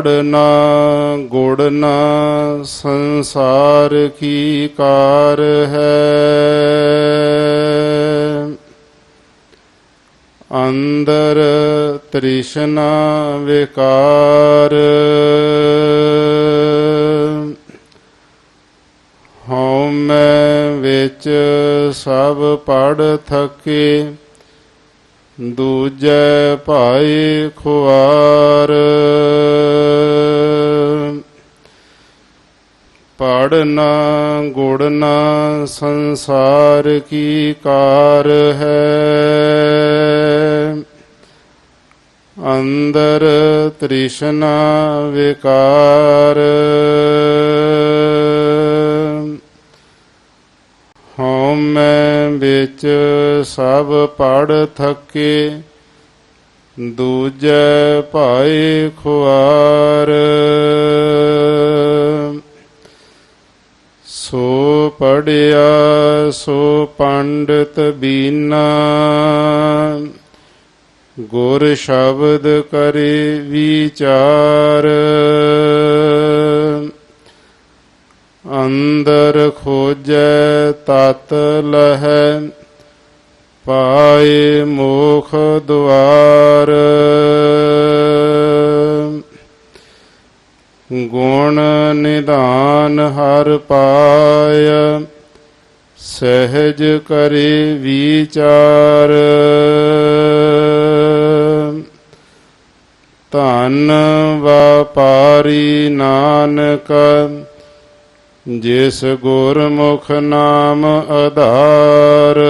ਪੜਨਾ ਗੁੜਨਾ ਸੰਸਾਰ ਕੀ ਕਾਰ ਹੈ? ਅੰਦਰ ਤ੍ਰਿਸ਼ਨਾ ਵਿਕਾਰ। ਹਉਮੈ ਵਿੱਚ ਸਭ ਪੜ ਥਕੇ। ਦੂਜੈ ਭਾਈ ਖੁਆਰ। ਪੜਨਾ ਗੁੜਨਾ ਸੰਸਾਰ ਕੀ ਕਾਰ ਹੈ? ਅੰਦਰ ਤ੍ਰਿਸ਼ਨਾ ਵਿਕਾਰ। ਸਭ ਪੜ ਥਕੇ, ਦੂਜੈ ਭਾਏ ਖੁਆਰ। ਸੋ ਪੜਿਆ ਸੋ ਪੰਡਤ ਬੀਨਾ, ਗੁਰ ਸ਼ਬਦ ਕਰੇ ਵਿਚਾਰ। ਅੰਦਰ ਖੋਜੈ ਤਤ ਲਹੈ ਪਾਏ ਮੋਖ ਦੁਆਰ। ਗੁਣ ਨਿਧਾਨ ਹਰ ਪਾਇ, ਸਹਿਜ ਕਰੇ ਵਿਚਾਰ। ਧਨ ਵਪਾਰੀ ਨਾਨਕ, ਜਿਸ ਗੁਰਮੁਖ ਨਾਮ ਆਧਾਰ।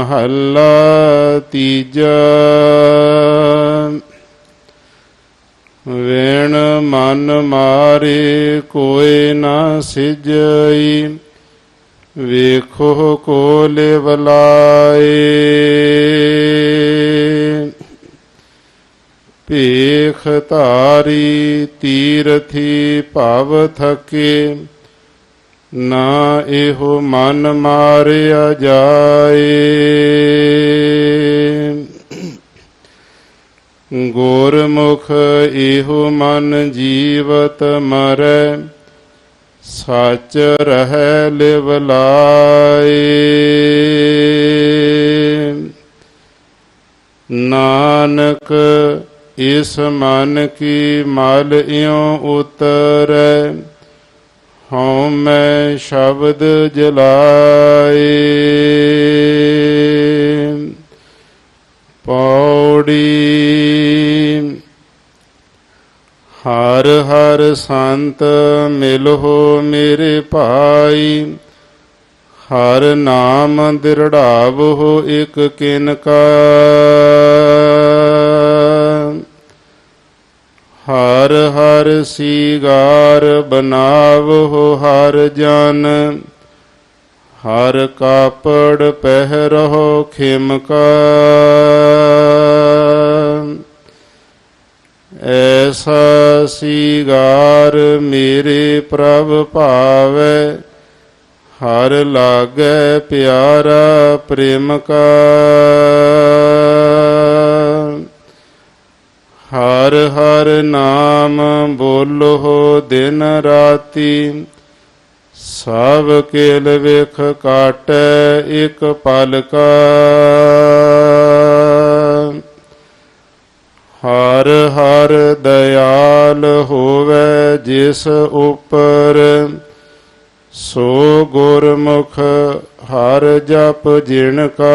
ਮਹੱਲਾ ਤੀਜਾ। ਵੇਣ ਮਨ ਮਾਰੇ ਕੋਇ ਨਾ ਸਿਜਈ, ਵੇਖੋ ਕੋਲੇ ਲਿਵਲਾਏ ਭੇਖ ਧਾਰੀ ਤੀਰਥੀ ਭਵ ਥਕੇ ਨਾ ਇਹੋ ਮਨ ਮਾਰਿਆ ਜਾਏ। ਗੁਰਮੁਖ ਇਹੋ ਮਨ ਜੀਵਤ ਮਰੈ, ਸੱਚ ਰਹਿ ਲਿਵ ਲਾਏ। ਨਾਨਕ ਇਸ ਮਨ ਕੀ ਮਲ ਇਉ ਉਤਰੈ ਹਉ ਮੈਂ ਸ਼ਬਦ ਜਲਾਏ। ਪੌੜੀ ਹਰ ਹਰ ਸੰਤ ਮਿਲੋ ਮੇਰੇ ਭਾਈ। ਹਰ ਨਾਮ ਦਿਰੜਾਵੋ ਇਕ ਕਿਨਕਾ ਹਰ ਹਰ ਸੀਗਾਰ ਬਨਾਵੋ ਹਰ ਜਨ। ਹਰ ਕਾਪੜ ਪਹਿਰੋ ਖਿਮਕਾ ਐਸਾ ਸੀਗਾਰ ਮੇਰੇ ਪ੍ਰਭ ਭਾਵੈ, ਹਰ ਲਾਗੈ ਪਿਆਰਾ ਪ੍ਰੇਮ ਕਾ। ਹਰ ਨਾਮ ਬੋਲੋ ਦਿਨ ਰਾਤੀ। ਸਭ ਕੇਲ ਵੇਖ ਕਾਟੈ ਇਕ ਪਲ ਕਾ ਹਰ ਹਰ ਦਇਆਲ ਹੋਵੇ ਜਿਸ ਉਪਰ ਸੋ ਗੁਰਮੁਖ ਹਰ ਜਪ ਜਿਣ ਕਾ